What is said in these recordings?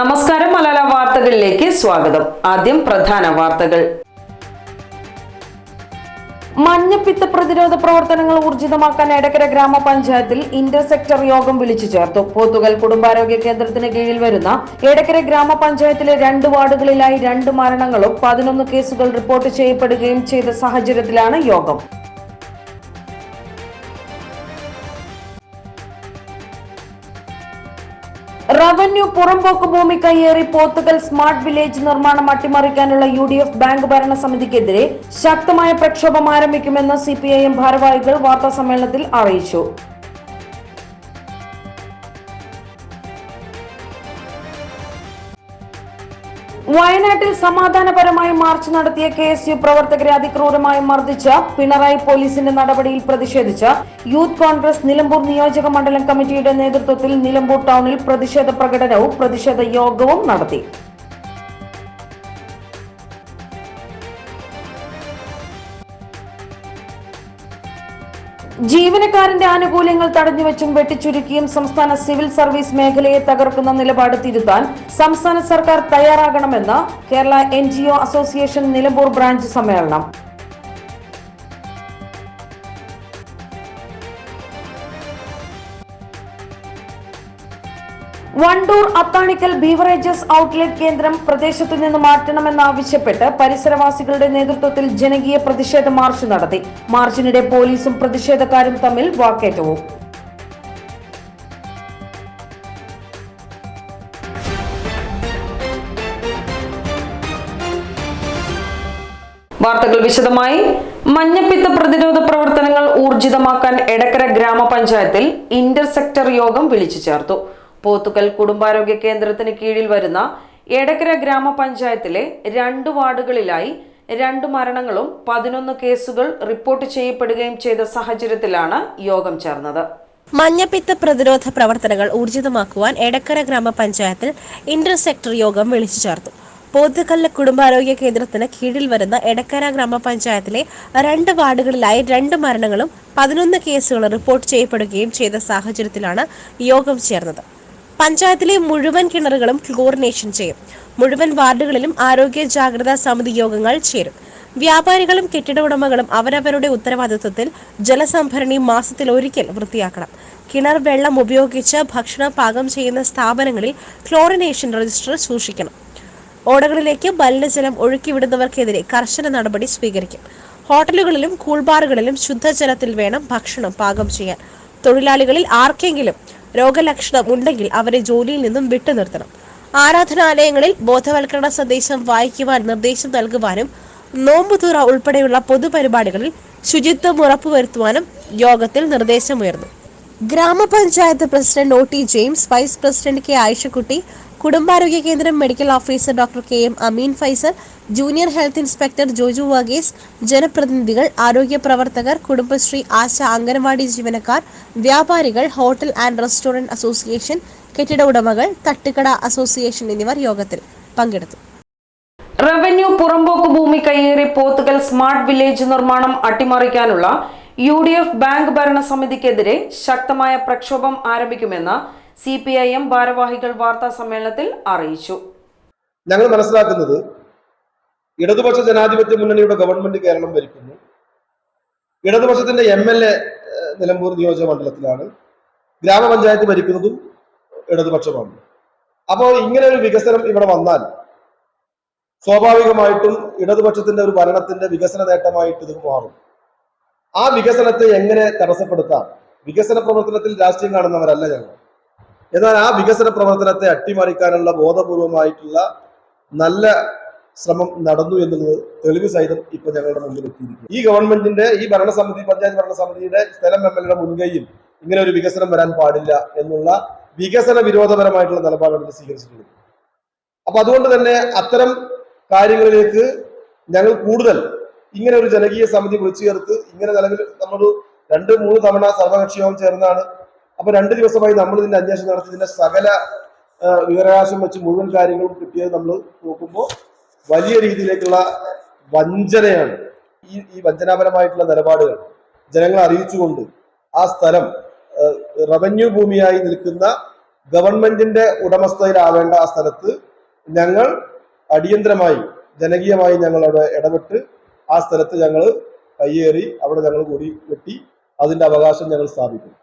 നമസ്കാരം മലയാള വാർത്തകളിലേക്ക് സ്വാഗതം. ആദ്യം പ്രധാന വാർത്തകൾ. മഞ്ഞപ്പിത്ത പ്രതിരോധ പ്രവർത്തനങ്ങൾ ഊർജിതമാക്കാൻ എടക്കര ഗ്രാമപഞ്ചായത്തിൽ ഇന്റർസെക്ടർ യോഗം വിളിച്ചു ചേർത്തു. പോത്തുകൽ കുടുംബാരോഗ്യ കേന്ദ്രത്തിന് കീഴിൽ വരുന്ന എടക്കര ഗ്രാമപഞ്ചായത്തിലെ രണ്ട് വാർഡുകളിലായി രണ്ട് മരണങ്ങളും പതിനൊന്ന് കേസുകൾ റിപ്പോർട്ട് ചെയ്യപ്പെടുകയും ചെയ്ത സാഹചര്യത്തിലാണ് യോഗം. റവന്യൂ പുറംപോക്ക് ഭൂമി കയ്യേറി പോത്തുകൽ സ്മാർട്ട് വില്ലേജ് നിർമ്മാണം അട്ടിമറിക്കാനുള്ള യു ഡി എഫ് ബാങ്ക് ഭരണസമിതിക്കെതിരെ ശക്തമായ പ്രക്ഷോഭം ആരംഭിക്കുമെന്ന് സി പി ഐ എം ഭാരവാഹികൾ വാർത്താസമ്മേളനത്തിൽ അറിയിച്ചു. വയനാട്ടിൽ സമാധാനപരമായി മാർച്ച് നടത്തിയ കെ എസ് യു പ്രവർത്തകരെ അതിക്രൂരമായി മർദ്ദിച്ച പിണറായി പോലീസിന്റെ നടപടിയിൽ പ്രതിഷേധിച്ച് യൂത്ത് കോൺഗ്രസ് നിലമ്പൂർ നിയോജക മണ്ഡലം കമ്മിറ്റിയുടെ നേതൃത്വത്തിൽ നിലമ്പൂർ ടൗണിൽ പ്രതിഷേധ പ്രകടനവും പ്രതിഷേധ യോഗവും നടത്തി. ജീവനക്കാരന്റെ ആനുകൂല്യങ്ങൾ തടഞ്ഞുവെച്ചും വെട്ടിച്ചുരുക്കിയും സംസ്ഥാന സിവിൽ സർവീസ് മേഖലയെ തകർക്കുന്ന നിലപാട് തിരുത്താൻ സംസ്ഥാന സർക്കാർ തയ്യാറാകണമെന്ന് Kerala N association Nilambur branch സമ്മേളനം. വണ്ടൂർ അത്താണിക്കൽ ബീവറേജസ് ഔട്ട്ലെറ്റ് കേന്ദ്രം പ്രദേശത്തു നിന്ന് മാറ്റണമെന്നാവശ്യപ്പെട്ട് പരിസരവാസികളുടെ നേതൃത്വത്തിൽ ജനകീയ പ്രതിഷേധ മാർച്ച് നടത്തി. മാർച്ചിനിടെ പോലീസും പ്രതിഷേധക്കാരും തമ്മിൽ വാക്കേറ്റവും. വാർത്തകൾ വിശദമായി. മഞ്ഞപ്പിത്ത പ്രതിരോധ പ്രവർത്തനങ്ങൾ ഊർജിതമാക്കാൻ എടക്കര ഗ്രാമപഞ്ചായത്തിൽ ഇന്റർസെക്ടർ യോഗം വിളിച്ചു ചേർത്തു. പോത്തുകൽ കുടുംബാരോഗ്യ കേന്ദ്രത്തിന് കീഴിൽ വരുന്ന എടക്കര ഗ്രാമപഞ്ചായത്തിലെ രണ്ട് വാർഡുകളിലായി രണ്ട് മരണങ്ങളും പതിനൊന്ന് കേസുകൾ റിപ്പോർട്ട് ചെയ്യപ്പെടുകയും ചെയ്ത സാഹചര്യത്തിലാണ് യോഗം ചേർന്നത്. മഞ്ഞപ്പിത്ത പ്രതിരോധ പ്രവർത്തനങ്ങൾ ഊർജിതമാക്കുവാൻ എടക്കര ഗ്രാമപഞ്ചായത്തിൽ ഇന്റർസെക്ടർ യോഗം വിളിച്ചു ചേർത്തു. പോത്തുകല്ല് കുടുംബാരോഗ്യ കേന്ദ്രത്തിന് കീഴിൽ വരുന്ന എടക്കര ഗ്രാമപഞ്ചായത്തിലെ രണ്ട് വാർഡുകളിലായി രണ്ട് മരണങ്ങളും പതിനൊന്ന് കേസുകൾ റിപ്പോർട്ട് ചെയ്യപ്പെടുകയും ചെയ്ത സാഹചര്യത്തിലാണ് യോഗം ചേർന്നത്. പഞ്ചായത്തിലെ മുഴുവൻ കിണറുകളും ക്ലോറിനേഷൻ ചെയ്യും. മുഴുവൻ വാർഡുകളിലും ആരോഗ്യ ജാഗ്രതാ സമിതി യോഗങ്ങൾ ചേരും. വ്യാപാരികളും കെട്ടിട ഉടമകളും അവരവരുടെ ഉത്തരവാദിത്വത്തിൽ ജലസംഭരണി മാസത്തിൽ ഒരിക്കൽ വൃത്തിയാക്കണം. കിണർ വെള്ളം ഉപയോഗിച്ച് ഭക്ഷണം പാകം ചെയ്യുന്ന സ്ഥാപനങ്ങളിൽ ക്ലോറിനേഷൻ രജിസ്റ്റർ സൂക്ഷിക്കണം. ഓടകളിലേക്ക് മലിനജലം ഒഴുക്കിവിടുന്നവർക്കെതിരെ കർശന നടപടി സ്വീകരിക്കും. ഹോട്ടലുകളിലും കൂൾബാറുകളിലും ശുദ്ധജലത്തിൽ വേണം ഭക്ഷണം പാകം ചെയ്യാൻ. തൊഴിലാളികളിൽ ആർക്കെങ്കിലും രോഗലക്ഷണം ഉണ്ടെങ്കിൽ അവരെ ജോലിയിൽ നിന്നും വിട്ടുനിർത്തണം ആരാധനാലയങ്ങളിൽ ബോധവൽക്കരണ സന്ദേശം വായിക്കുവാൻ നിർദ്ദേശം നൽകുവാനും നോമ്പുതുറ ഉൾപ്പെടെയുള്ള പൊതുപരിപാടികളിൽ ശുചിത്വം ഉറപ്പുവരുത്തുവാനും യോഗത്തിൽ നിർദ്ദേശമുയർന്നു. Gram panchayat president O T James vice president K Ayishakutty കുടുംബാരോഗ്യ കേന്ദ്രം medical officer doctor K M Ameen Faisal junior health inspector Joju Varghese ജനപ്രതിനിധികൾ ആരോഗ്യ പ്രവർത്തകർ കുടുംബശ്രീ ആശ അംഗനവാടി ജീവനക്കാർ വ്യാപാരികൾ ഹോട്ടൽ ആൻഡ് റെസ്റ്റോറന്റ് അസോസിയേഷൻ കെട്ടിട ഉടമകൾ തട്ടുകട അസോസിയേഷൻ എന്നിവർ യോഗത്തിൽ പങ്കെടുത്തു. റവന്യൂ പുറമ്പോക്ക് ഭൂമി കയ്യേറി പോത്തുകൽ സ്മാർട്ട് വില്ലേജ് നിർമ്മാണം അട്ടിമറിക്കാനുള്ള യു ഡി എഫ് ബാങ്ക് ഭരണസമിതിക്കെതിരെ ശക്തമായ പ്രക്ഷോഭം ആരംഭിക്കുമെന്ന് സി പി ഐ എം ഭാരവാഹികൾ വാർത്താ സമ്മേളനത്തിൽ അറിയിച്ചു. ഞങ്ങൾ മനസ്സിലാക്കുന്നത് ഇടതുപക്ഷ ജനാധിപത്യ മുന്നണിയുടെ ഗവൺമെന്റ് കേരളം ഭരിക്കുന്നു. ഇടതുപക്ഷത്തിന്റെ എം എൽ എ നിലമ്പൂർ നിയോജക മണ്ഡലത്തിലാണ്. ഗ്രാമപഞ്ചായത്ത് ഭരിക്കുന്നതും ഇടതുപക്ഷമാണ്. അപ്പോൾ ഇങ്ങനെ ഒരു വികസനം ഇവിടെ വന്നാൽ സ്വാഭാവികമായിട്ടും ഇടതുപക്ഷത്തിന്റെ ഒരു ഭരണത്തിന്റെ വികസന നേട്ടമായിട്ട് ഇത് മാറും. ആ വികസനത്തെ എങ്ങനെ തടസ്സപ്പെടുത്താം? വികസന പ്രവർത്തനത്തിൽ രാഷ്ട്രീയം കാണുന്നവരല്ല ഞങ്ങൾ. എന്നാൽ ആ വികസന പ്രവർത്തനത്തെ അട്ടിമറിക്കാനുള്ള ബോധപൂർവമായിട്ടുള്ള നല്ല ശ്രമം നടന്നു എന്നുള്ളത് തെളിവ് സഹിതം ഇപ്പൊ ഞങ്ങളുടെ മുമ്പിൽ എത്തിയിരിക്കും ഈ ഗവൺമെന്റിന്റെ ഈ ഭരണസമിതി പഞ്ചായത്ത് ഭരണസമിതിയുടെ സ്ഥലം എം എൽ മുൻകൈയിൽ ഇങ്ങനെ ഒരു വികസനം വരാൻ പാടില്ല എന്നുള്ള വികസന വിരോധപരമായിട്ടുള്ള നിലപാടാണ് സ്വീകരിച്ചിട്ടുള്ളത് അപ്പൊ അതുകൊണ്ട് തന്നെ അത്തരം കാര്യങ്ങളിലേക്ക് ഞങ്ങൾ കൂടുതൽ ഇങ്ങനെ ഒരു ജനകീയ സമിതി വിളിച്ചു ചേർത്ത് ഇങ്ങനെ നിലവിൽ നമ്മളൊരു രണ്ട് മൂന്ന് തവണ സർവകക്ഷി യോഗം ചേർന്നാണ് അപ്പൊ രണ്ട് ദിവസമായി നമ്മൾ ഇതിന്റെ അന്വേഷണം നടത്തി. ഇതിന്റെ സകല വിവരാവകാശം വെച്ച് മുഴുവൻ കാര്യങ്ങളും കിട്ടിയത് നമ്മൾ നോക്കുമ്പോൾ വലിയ രീതിയിലേക്കുള്ള വഞ്ചനയാണ്. ഈ ഈ വഞ്ചനാപരമായിട്ടുള്ള നിലപാടുകൾ ജനങ്ങളെ അറിയിച്ചുകൊണ്ട് ആ സ്ഥലം റവന്യൂ ഭൂമിയായി നിൽക്കുന്ന ഗവൺമെന്റിന്റെ ഉടമസ്ഥയിലാവേണ്ട ആ സ്ഥലത്ത് ഞങ്ങൾ അടിയന്തരമായി ജനകീയമായി ഞങ്ങൾ അവിടെ ഇടപെട്ട് ആ സ്ഥലത്ത് ഞങ്ങൾ കയ്യേറി അവിടെ ഞങ്ങൾ കൂടി വെട്ടി അതിന്റെ അവകാശം ഞങ്ങൾ സ്ഥാപിക്കും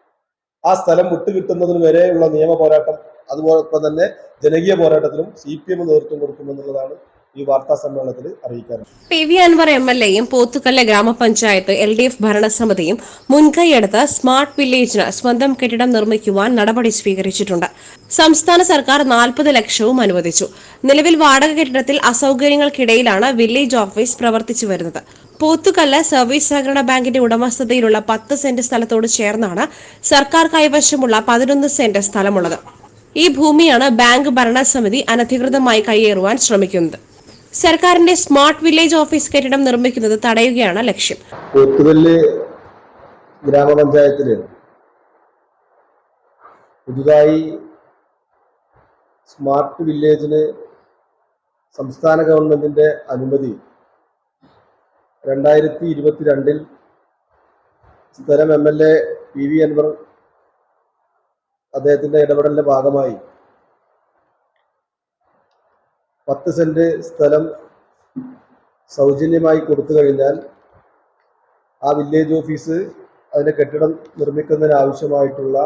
ആ സ്ഥലം വിട്ടുകിട്ടുന്നതിന് വരെയുള്ള നിയമ പോരാട്ടം അതുപോലെ തന്നെ ജനകീയ പോരാട്ടത്തിലും സി പി എം നേതൃത്വം കൊടുക്കുമെന്നുള്ളതാണ് ഈ വാർത്താ സമ്മേളനത്തിൽ അറിയിക്കാനുള്ളത് P V Anvar M L എയും പോത്തുകല്ല് ഗ്രാമപഞ്ചായത്ത് എൽ ഡി എഫ് ഭരണസമിതിയും മുൻകൈയെടുത്ത് സ്മാർട്ട് വില്ലേജിന് സ്വന്തം കെട്ടിടം നിർമ്മിക്കുവാൻ നടപടി സ്വീകരിച്ചിട്ടുണ്ട്. സംസ്ഥാന സർക്കാർ നാൽപ്പത് ലക്ഷവും അനുവദിച്ചു. നിലവിൽ വാടക കെട്ടിടത്തിൽ അസൗകര്യങ്ങൾക്കിടയിലാണ് വില്ലേജ് ഓഫീസ് പ്രവർത്തിച്ചു വരുന്നത്. പോത്തുകല്ല് സർവീസ് സഹകരണ ബാങ്കിന്റെ ഉടമസ്ഥതയിലുള്ള പത്ത് സെന്റ് സ്ഥലത്തോട് ചേർന്നാണ് സർക്കാർ കൈവശമുള്ള പതിനൊന്ന് സെന്റ് സ്ഥലമുള്ളത്. ഈ ഭൂമിയാണ് ബാങ്ക് ഭരണസമിതി അനധികൃതമായി കൈയേറുവാൻ ശ്രമിക്കുന്നത്. സർക്കാരിന്റെ സ്മാർട്ട് വില്ലേജ് ഓഫീസ് കെട്ടിടം നിർമ്മിക്കുന്നത് തടയുകയാണ് ലക്ഷ്യം. പോത്തുകല്ല് ഗ്രാമപഞ്ചായത്തിൽ പുതുതായി സ്മാർട്ട് വില്ലേജിന് സംസ്ഥാന ഗവൺമെന്റിന്റെ അനുമതി രണ്ടായിരത്തി ഇരുപത്തിരണ്ടിൽ സ്ഥലം M L A P V Anvar അദ്ദേഹത്തിന്റെ ഇടപെടലിന്റെ ഭാഗമായി പത്ത് സെന്റ് സ്ഥലം സൗജന്യമായി കൊടുത്തു കഴിഞ്ഞാൽ ആ വില്ലേജ് ഓഫീസ് അതിന്റെ കെട്ടിടം നിർമ്മിക്കുന്നതിനാവശ്യമായിട്ടുള്ള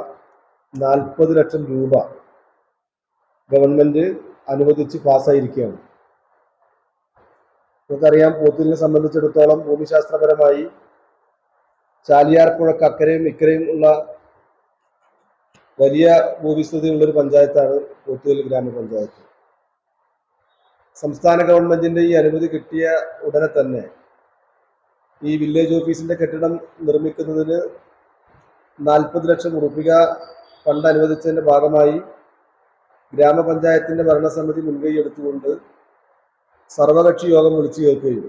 നാൽപ്പത് ലക്ഷം രൂപ ഗവൺമെന്റ് അനുവദിച്ച് പാസ്സായിരിക്കുകയാണ് നമുക്കറിയാം പോത്തിനെ സംബന്ധിച്ചിടത്തോളം ഭൂമിശാസ്ത്രപരമായി ചാലിയാർ പുഴക്ക് അക്കരയും ഇക്കരയും ഉള്ള വലിയ ഭൂവിസ്തൃതിയുള്ളൊരു പഞ്ചായത്താണ് പോത്തുകൽ ഗ്രാമപഞ്ചായത്ത്. സംസ്ഥാന ഗവൺമെന്റിന്റെ ഈ അനുമതി കിട്ടിയ ഉടനെ തന്നെ ഈ വില്ലേജ് ഓഫീസിന്റെ കെട്ടിടം നിർമ്മിക്കുന്നതിന് നാൽപ്പത് ലക്ഷം രൂപ ഫണ്ട് അനുവദിച്ചതിന്റെ ഭാഗമായി ഗ്രാമപഞ്ചായത്തിന്റെ ഭരണസമിതി മുൻകൈ എടുത്തുകൊണ്ട് സർവകക്ഷി യോഗം വിളിച്ചു ചേർക്കുകയും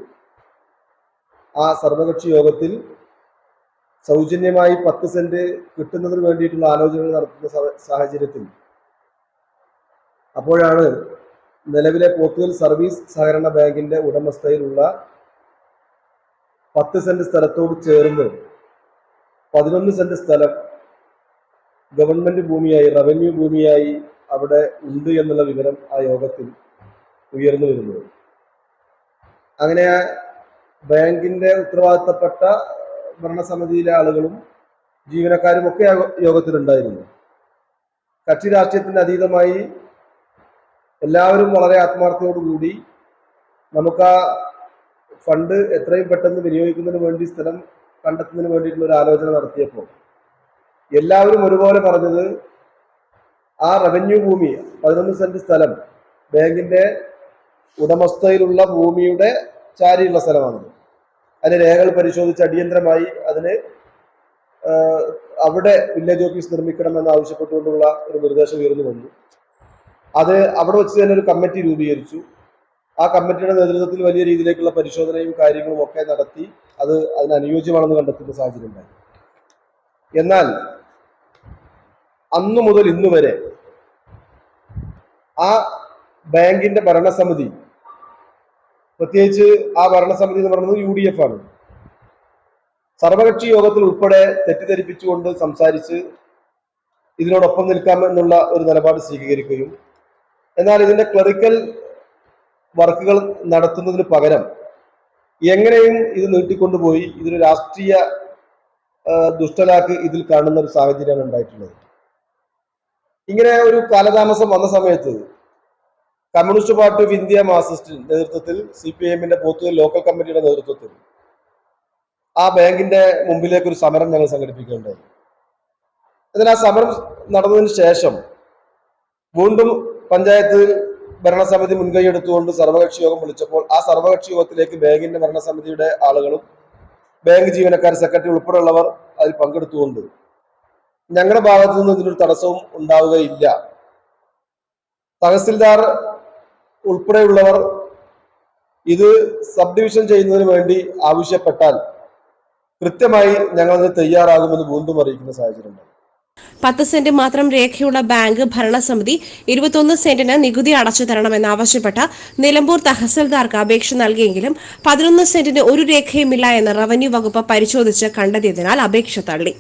ആ സർവകക്ഷി യോഗത്തിൽ സൗജന്യമായി പത്ത് സെന്റ് കിട്ടുന്നതിന് വേണ്ടിയിട്ടുള്ള ആലോചനകൾ നടത്തുന്ന സാഹചര്യത്തിൽ അപ്പോഴാണ് നിലവിലെ പോത്തുകൽ സർവീസ് സഹകരണ ബാങ്കിന്റെ ഉടമസ്ഥയിലുള്ള പത്ത് സെന്റ് സ്ഥലത്തോട് ചേർന്ന് പതിനൊന്ന് സെന്റ് സ്ഥലം ഗവൺമെന്റ് ഭൂമിയായി റവന്യൂ ഭൂമിയായി അവിടെ ഉണ്ട് എന്നുള്ള വിവരം ആ യോഗത്തിൽ ഉയർന്നു വരുന്നത് അങ്ങനെ ബാങ്കിന്റെ ഉത്തരവാദിത്തപ്പെട്ട ഭരണസമിതിയിലെ ആളുകളും ജീവനക്കാരും ഒക്കെ യോഗത്തിലുണ്ടായിരുന്നു. കക്ഷി രാഷ്ട്രീയത്തിന് അതീതമായി എല്ലാവരും വളരെ ആത്മാർത്ഥയോടുകൂടി നമുക്ക് ആ ഫണ്ട് എത്രയും പെട്ടെന്ന് വിനിയോഗിക്കുന്നതിന് വേണ്ടി സ്ഥലം കണ്ടെത്തുന്നതിന് വേണ്ടിയിട്ടുള്ള ഒരു ആലോചന നടത്തിയപ്പോൾ എല്ലാവരും ഒരുപോലെ പറഞ്ഞത് ആ റവന്യൂ ഭൂമി പതിനൊന്ന് സെന്റ് സ്ഥലം ബാങ്കിന്റെ ഉടമസ്ഥയിലുള്ള ഭൂമിയുടെ ചാരിയുള്ള സ്ഥലമാണത് അതിന് രേഖകൾ പരിശോധിച്ച് അടിയന്തരമായി അതിന് അവിടെ വില്ലേജ് ഓഫീസ് നിർമ്മിക്കണമെന്ന് ആവശ്യപ്പെട്ടുകൊണ്ടുള്ള ഒരു നിർദ്ദേശം ഉയർന്നു വന്നു. അത് അവിടെ വെച്ച് തന്നെ ഒരു കമ്മിറ്റി രൂപീകരിച്ചു. ആ കമ്മിറ്റിയുടെ നേതൃത്വത്തിൽ വലിയ രീതിയിലേക്കുള്ള പരിശോധനയും കാര്യങ്ങളും ഒക്കെ നടത്തി അത് അതിനനുയോജ്യമാണെന്ന് കണ്ടെത്തുന്ന സാഹചര്യം ഉണ്ടായി. എന്നാൽ അന്നു മുതൽ ഇന്നു വരെ ആ ബാങ്കിന്റെ ഭരണസമിതി പ്രത്യേകിച്ച് ആ ഭരണസമിതി എന്ന് പറയുന്നത് യു ഡി എഫ് ആണ്. സർവകക്ഷി യോഗത്തിൽ ഉൾപ്പെടെ തെറ്റിദ്ധരിപ്പിച്ചുകൊണ്ട് സംസാരിച്ച് ഇതിനോടൊപ്പം നിൽക്കാമെന്നുള്ള ഒരു നിലപാട് സ്വീകരിക്കുകയും എന്നാൽ ഇതിന്റെ ക്ലറിക്കൽ വർക്കുകൾ നടത്തുന്നതിന് പകരം എങ്ങനെയും ഇത് നീട്ടിക്കൊണ്ടുപോയി ഇതൊരു രാഷ്ട്രീയ ദുഷ്ടനാക്ക് ഇതിൽ കാണുന്ന ഒരു സാഹചര്യമാണ് ഉണ്ടായിട്ടുള്ളത്. ഇങ്ങനെ ഒരു കാലതാമസം വന്ന സമയത്ത് കമ്മ്യൂണിസ്റ്റ് പാർട്ടി ഓഫ് ഇന്ത്യ മാർസിസ്റ്റിന്റെ നേതൃത്വത്തിൽ സി പി എമ്മിന്റെ പോത്തുകൽ ലോക്കൽ കമ്മിറ്റിയുടെ നേതൃത്വത്തിൽ ആ ബാങ്കിന്റെ മുമ്പിലേക്ക് ഒരു സമരം ഞങ്ങൾ സംഘടിപ്പിക്കുകയുണ്ടായി. എന്നാൽ ആ സമരം നടന്നതിന് ശേഷം വീണ്ടും പഞ്ചായത്ത് ഭരണസമിതി മുൻകൈ എടുത്തുകൊണ്ട് സർവകക്ഷി യോഗം വിളിച്ചപ്പോൾ ആ സർവകക്ഷി യോഗത്തിലേക്ക് ബാങ്കിന്റെ ഭരണസമിതിയുടെ ആളുകളും ബാങ്ക് ജീവനക്കാർ സെക്രട്ടറി ഉൾപ്പെടെയുള്ളവർ അതിൽ പങ്കെടുത്തുകൊണ്ട് ഞങ്ങളുടെ ഭാഗത്തു നിന്ന് ഇതിനൊരു തടസ്സവും ഉണ്ടാവുകയില്ല. തഹസിൽദാർ ഉൾപ്പെടെയുള്ളവർ ഇത് സബ് ഡിവിഷൻ ചെയ്യുന്നതിന് വേണ്ടി ആവശ്യപ്പെട്ടാൽ കൃത്യമായി ഞങ്ങളത് തയ്യാറാകുമെന്ന് വീണ്ടും അറിയിക്കുന്ന സാഹചര്യം പത്ത് സെന്റ് മാത്രം രേഖയുള്ള ബാങ്ക് ഭരണസമിതി ഇരുപത്തൊന്ന് സെന്റിന് നികുതി അടച്ചു തരണമെന്നാവശ്യപ്പെട്ട് നിലമ്പൂർ തഹസിൽദാർക്ക് അപേക്ഷ നൽകിയെങ്കിലും പതിനൊന്ന് സെന്റിന് ഒരു രേഖയുമില്ല എന്ന് റവന്യൂ വകുപ്പ് പരിശോധിച്ച് കണ്ടെത്തിയതിനാൽ അപേക്ഷ തള്ളി.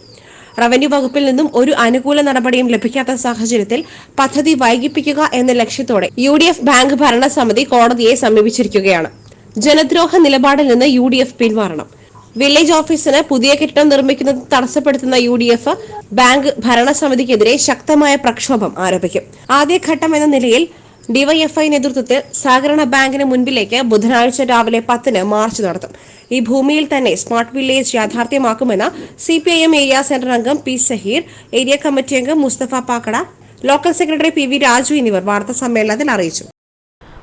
റവന്യൂ വകുപ്പിൽ നിന്നും ഒരു അനുകൂല നടപടിയും ലഭിക്കാത്ത സാഹചര്യത്തിൽ പദ്ധതി വൈകിപ്പിക്കുക എന്ന ലക്ഷ്യത്തോടെ യു ഡി എഫ് ബാങ്ക് ഭരണസമിതി കോടതിയെ സമീപിച്ചിരിക്കുകയാണ്. ജനദ്രോഹ നിലപാടിൽ നിന്ന് യു ഡി എഫ് പിന്മാറണം വില്ലേജ് ഓഫീസിന് പുതിയ കെട്ടിടം നിർമ്മിക്കുന്നത് തടസ്സപ്പെടുത്തുന്ന യു ഡി എഫ് ബാങ്ക് ഭരണസമിതിക്കെതിരെ ശക്തമായ പ്രക്ഷോഭം ആരംഭിക്കും. ആദ്യഘട്ടം എന്ന നിലയിൽ ഡിവൈഎഫ്ഐ നേതൃത്വത്തിൽ സഹകരണ ബാങ്കിന് മുൻപിലേക്ക് ബുധനാഴ്ച രാവിലെ പത്തിന് മാർച്ച് നടത്തും. ഈ ഭൂമിയിൽ തന്നെ smart village യാഥാർത്ഥ്യമാക്കുമെന്ന് C P I M area centre അംഗം പി സഹീർ ഏരിയ കമ്മിറ്റി അംഗം Mustafa Pakkada local secretary P V Raju എന്നിവർ വാർത്താ സമ്മേളനത്തിൽ അറിയിച്ചു.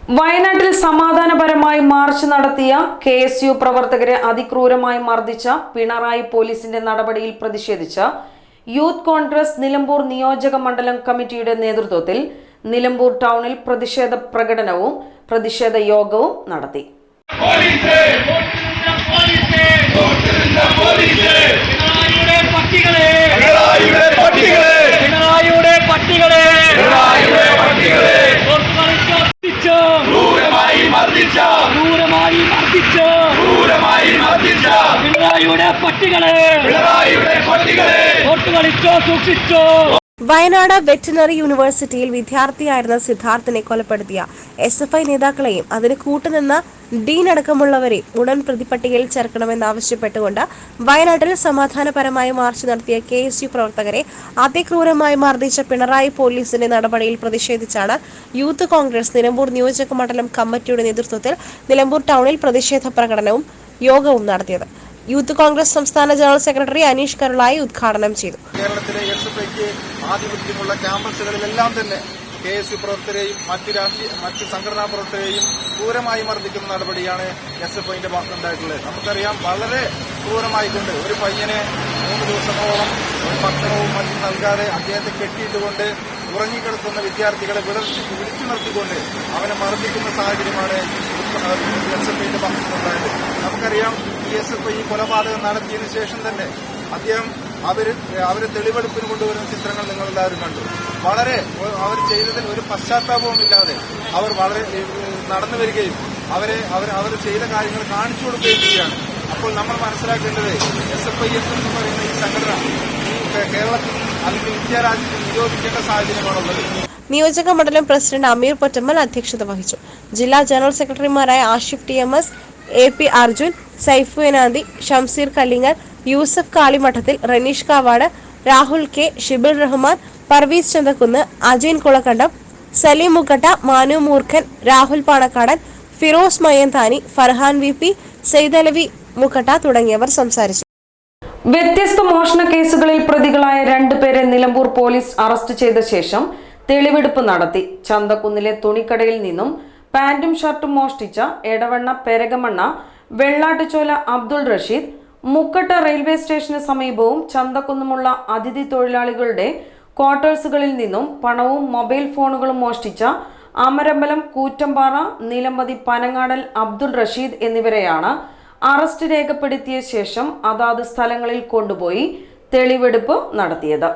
വയനാട്ടിൽ സമാധാനപരമായി മാർച്ച് നടത്തിയ കെ എസ് യു പ്രവർത്തകരെ അതിക്രൂരമായി മർദ്ദിച്ച പിണറായി പോലീസിന്റെ നടപടിയിൽ പ്രതിഷേധിച്ച യൂത്ത് കോൺഗ്രസ് നിലമ്പൂർ നിയോജക മണ്ഡലം കമ്മിറ്റിയുടെ നേതൃത്വത്തിൽ നിലമ്പൂർ ടൗണിൽ പ്രതിഷേധ പ്രകടനവും പ്രതിഷേധ യോഗവും നടത്തി. പിണറായിയുടെ പട്ടികളെ പിണറായിയുടെ പട്ടികളെ മർദ്ദിച്ചോ? ക്രൂരമായി മർദ്ദിച്ച? ക്രൂരമായി മർദ്ദിച്ചോ? ക്രൂരമായി മർദ്ദിച്ച? പിണറായിയുടെ പട്ടികളെ പിണറായിയുടെ പട്ടികളെ കളിച്ചോ സൂക്ഷിച്ചോ? വയനാട് വെറ്റിനറി യൂണിവേഴ്സിറ്റിയിൽ വിദ്യാർത്ഥിയായിരുന്ന സിദ്ധാർത്ഥിനെ കൊലപ്പെടുത്തിയ എസ് എഫ് ഐ നേതാക്കളെയും അതിന് കൂട്ടുനിന്ന ഡീൻ അടക്കമുള്ളവരെ ഉടൻ പ്രതിപട്ടികയിൽ ചേർക്കണമെന്നാവശ്യപ്പെട്ടുകൊണ്ട് വയനാട്ടിൽ സമാധാനപരമായി മാർച്ച് നടത്തിയ കെ എസ് യു പ്രവർത്തകരെ അതിക്രൂരമായി മർദ്ദിച്ച പിണറായി പോലീസിന്റെ നടപടിയിൽ പ്രതിഷേധിച്ചാണ് യൂത്ത് കോൺഗ്രസ് നിലമ്പൂർ നിയോജക മണ്ഡലം കമ്മിറ്റിയുടെ നേതൃത്വത്തിൽ നിലമ്പൂർ ടൗണിൽ പ്രതിഷേധ പ്രകടനവും യോഗവും നടത്തിയത്. യൂത്ത് കോൺഗ്രസ് സംസ്ഥാന ജനറൽ സെക്രട്ടറി അനീഷ് കരുളായി ഉദ്ഘാടനം ചെയ്തു. കേരളത്തിലെ എസ് എഫ് ഐക്ക് ആധിപത്യമുള്ള ക്യാമ്പസുകളിലെല്ലാം തന്നെ കെ എസ് യു പ്രവർത്തകരെയും മറ്റ് രാഷ്ട്രീയ മറ്റ് സംഘടനാ പ്രവർത്തകരെയും ക്രൂരമായി മർദ്ദിക്കുന്ന നടപടിയാണ് എസ് എഫ് ഐന്റെ ഭാഗത്തുണ്ടായിട്ടുള്ളത്. നമുക്കറിയാം വളരെ ക്രൂരമായിക്കൊണ്ട് ഒരു പയ്യനെ മൂന്ന് ദിവസങ്ങളോളം ഭക്ഷണവും മറ്റും നൽകാതെ അദ്ദേഹത്തെ കെട്ടിയിട്ടുകൊണ്ട് ഉറങ്ങിക്കിടക്കുന്ന വിദ്യാർത്ഥികളെ വിളിച്ചു വിളിച്ചു നിർത്തിക്കൊണ്ട് അവനെ മർദ്ദിക്കുന്ന സാഹചര്യമാണ് എസ് എഫ് ഐന്റെ ഭാഗത്തുനിന്നുണ്ടായത്. നമുക്കറിയാം ഈ എഫ് ഐ കൊലപാതകം നടത്തിയതിനു ശേഷം തന്നെ അദ്ദേഹം അവർ അവർ തെളിവെടുപ്പിന് കൊണ്ടുവരുന്ന ചിത്രങ്ങൾ നിങ്ങൾ എല്ലാവരും കണ്ടു. വളരെ അവർ ചെയ്തതിൽ ഒരു പശ്ചാത്താപവുമില്ലാതെ അവർ വളരെ നടന്നു വരികയും അവരെ അവർ അവർ ചെയ്ത കാര്യങ്ങൾ കാണിച്ചു കൊടുക്കുകയും ചെയ്യുകയാണ് അപ്പോൾ നമ്മൾ മനസ്സിലാക്കേണ്ടത് എസ് എഫ് ഐ എസ് എന്ന് പറയുന്ന ഈ സംഘടന ഈ കേരളത്തിൽ അല്ലെങ്കിൽ ഇന്ത്യ രാജ്യത്ത് നിരോധിക്കേണ്ട സാഹചര്യമാണുള്ളത്. നിയോജക മണ്ഡലം പ്രസിഡന്റ് അമീർ പൊറ്റമ്മൽ അധ്യക്ഷത വഹിച്ചു. ജില്ലാ ജനറൽ സെക്രട്ടറിമാരായ Ashif T M S A P Arjun Saifu Enanthi Shamseer Kallingal Yusuf Kalimadathil Ranish Kavad Rahul K Shibil Rahman Parvez Chanthakkunnu Ajayan Kulakkandam Saleem Mukkatta Manu Moorkhan Rahul Panakkadan Firoz Mayanthani Farhan V P Saithalavi Mukkatta തുടങ്ങിയവർ സംസാരിച്ചു. വ്യത്യസ്ത മോഷണ കേസുകളിൽ പ്രതികളായ രണ്ടുപേരെ Nilambur police arrest ചെയ്ത ശേഷം തെളിവെടുപ്പ് നടത്തി. ചന്തക്കുന്നിലെ തുണിക്കടയിൽ നിന്നും പാന്റും ഷർട്ടും മോഷ്ടിച്ച എടവണ്ണ പെരകമണ്ണ വെള്ളാട്ടുചോല അബ്ദുൾ റഷീദ് മുക്കട്ട റെയിൽവേ സ്റ്റേഷന് സമീപവും ചന്തക്കുന്നുമുള്ള അതിഥി തൊഴിലാളികളുടെ ക്വാർട്ടേഴ്സുകളിൽ നിന്നും പണവും മൊബൈൽ ഫോണുകളും മോഷ്ടിച്ച അമരമ്പലം കൂറ്റമ്പാറ നീലമ്പതി പനങ്ങാടൽ അബ്ദുൾ റഷീദ് എന്നിവരെയാണ് അറസ്റ്റ് രേഖപ്പെടുത്തിയ ശേഷം അതാത് സ്ഥലങ്ങളിൽ കൊണ്ടുപോയി തെളിവെടുപ്പ് നടത്തിയത്.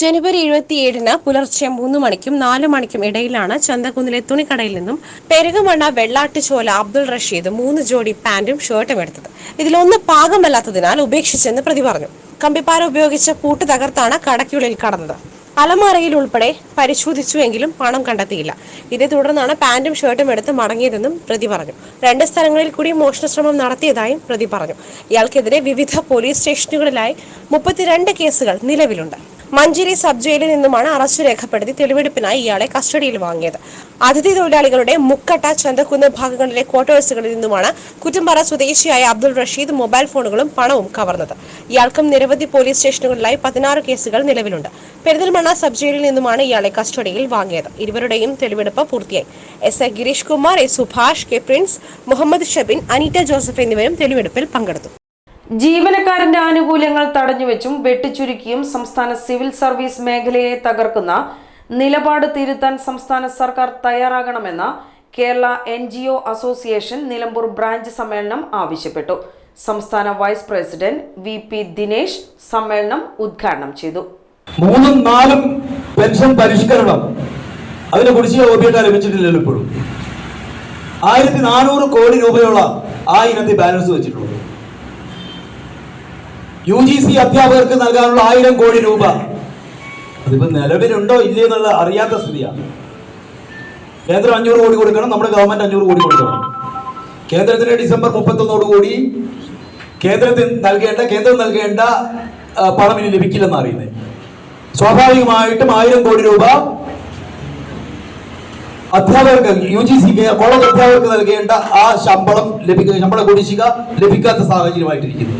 ജനുവരി ഇരുപത്തിയേഴിന് പുലർച്ചെ മൂന്ന് മണിക്കും നാല് മണിക്കും ഇടയിലാണ് ചന്തകുന്നിലെ തുണിക്കടയിൽ നിന്നും പെരുകമണ്ണ വെള്ളാട്ടുചോല അബ്ദുൾ റഷീദ് മൂന്ന് ജോഡി പാന്റും ഷർട്ടും എടുത്തത്. ഇതിലൊന്ന് പാകമല്ലാത്തതിനാൽ ഉപേക്ഷിച്ചെന്ന് പ്രതി പറഞ്ഞു. കമ്പിപ്പാര ഉപയോഗിച്ച പൂട്ട് തകർത്താണ് കടയ്ക്കുള്ളിൽ കടന്നത്. അലമാറയിൽ ഉൾപ്പെടെ പരിശോധിച്ചുവെങ്കിലും പണം കണ്ടെത്തിയില്ല. ഇതേ തുടർന്നാണ് പാന്റും ഷർട്ടും എടുത്ത് മടങ്ങിയതെന്നും പ്രതി പറഞ്ഞു. രണ്ട് സ്ഥലങ്ങളിൽ കൂടി മോഷണശ്രമം നടത്തിയതായും പ്രതി പറഞ്ഞു. ഇയാൾക്കെതിരെ വിവിധ പോലീസ് സ്റ്റേഷനുകളിലായി മുപ്പത്തിരണ്ട് കേസുകൾ നിലവിലുണ്ട്. മഞ്ചേരി സബ് ജയിലിൽ നിന്നുമാണ് അറസ്റ്റ് രേഖപ്പെടുത്തി തെളിവെടുപ്പിനായി ഇയാളെ കസ്റ്റഡിയിൽ വാങ്ങിയത്. അതിഥി തൊഴിലാളികളുടെ മുക്കട്ട ചന്തക്കുന്ന് ഭാഗങ്ങളിലെ ക്വാർട്ടേഴ്സുകളിൽ നിന്നുമാണ് കുറ്റമ്പാറ സ്വദേശിയായ അബ്ദുൾ റഷീദ് മൊബൈൽ ഫോണുകളും പണവും കവർന്നത്. ഇയാൾക്കും നിരവധി പോലീസ് സ്റ്റേഷനുകളിലായി പതിനാറ് കേസുകൾ നിലവിലുണ്ട്. പെരിന്തൽമണ്ണ സബ് ജയിലിൽ നിന്നുമാണ് ഇയാളെ കസ്റ്റഡിയിൽ വാങ്ങിയത്. ഇരുവരുടെയും തെളിവെടുപ്പ് പൂർത്തിയായി. S A Girish Kumar A Subhash K Prince Muhammad Shabin Aneeta Joseph എന്നിവരും തെളിവെടുപ്പിൽ പങ്കെടുത്തു. ജീവനക്കാരന്റെ ആനുകൂല്യങ്ങൾ തടഞ്ഞുവെച്ചും വെട്ടിച്ചുരുക്കിയും സംസ്ഥാന സിവിൽ സർവീസ് മേഖലയെ തകർക്കുന്ന നിലപാട് തിരുത്താൻ സംസ്ഥാന സർക്കാർ തയ്യാറാകണമെന്ന Kerala N G O association Nilambur branch സമ്മേളനം ആവശ്യപ്പെട്ടു. സംസ്ഥാന vice president V P Dinesh സമ്മേളനം ഉദ്ഘാടനം ചെയ്തു. മൂന്നും നാലും പെൻഷൻ പരിഷ്കരണം. അതിനെ കുറിച്ച് ഒപ്പിയിട്ട് ഇപ്പോഴും. ആയിരത്തി നാനൂറ് കോടി രൂപയുള്ള ആ ഇനത്തിൽ ബാലൻസ് വെച്ചിട്ടുള്ളത് യു ജി സി അധ്യാപകർക്ക് നൽകാനുള്ള ആയിരം കോടി രൂപ. അതിപ്പോ നിലവിലുണ്ടോ ഇല്ലേ എന്നുള്ള അറിയാത്ത സ്ഥിതിയാണ് കേന്ദ്രം അഞ്ഞൂറ് കോടി കൊടുക്കണം നമ്മുടെ ഗവൺമെന്റ് അഞ്ഞൂറ് കോടി കൊടുക്കണം. കേന്ദ്രത്തിന് ഡിസംബർ മുപ്പത്തൊന്നോടുകൂടി കേന്ദ്രത്തിന് നൽകേണ്ട കേന്ദ്രം നൽകേണ്ട പണം ഇനി ലഭിക്കില്ലെന്ന് അറിയുന്നത് സ്വാഭാവികമായിട്ടും ആയിരം കോടി രൂപ അധ്യാപകർക്ക് യു ജി സി കോളേജ് അധ്യാപകർക്ക് നൽകേണ്ട ആ ശമ്പളം ലഭിക്കുന്ന ശമ്പള കുടിശ്ശിക ലഭിക്കാത്ത സാഹചര്യമായിട്ടിരിക്കുന്നു.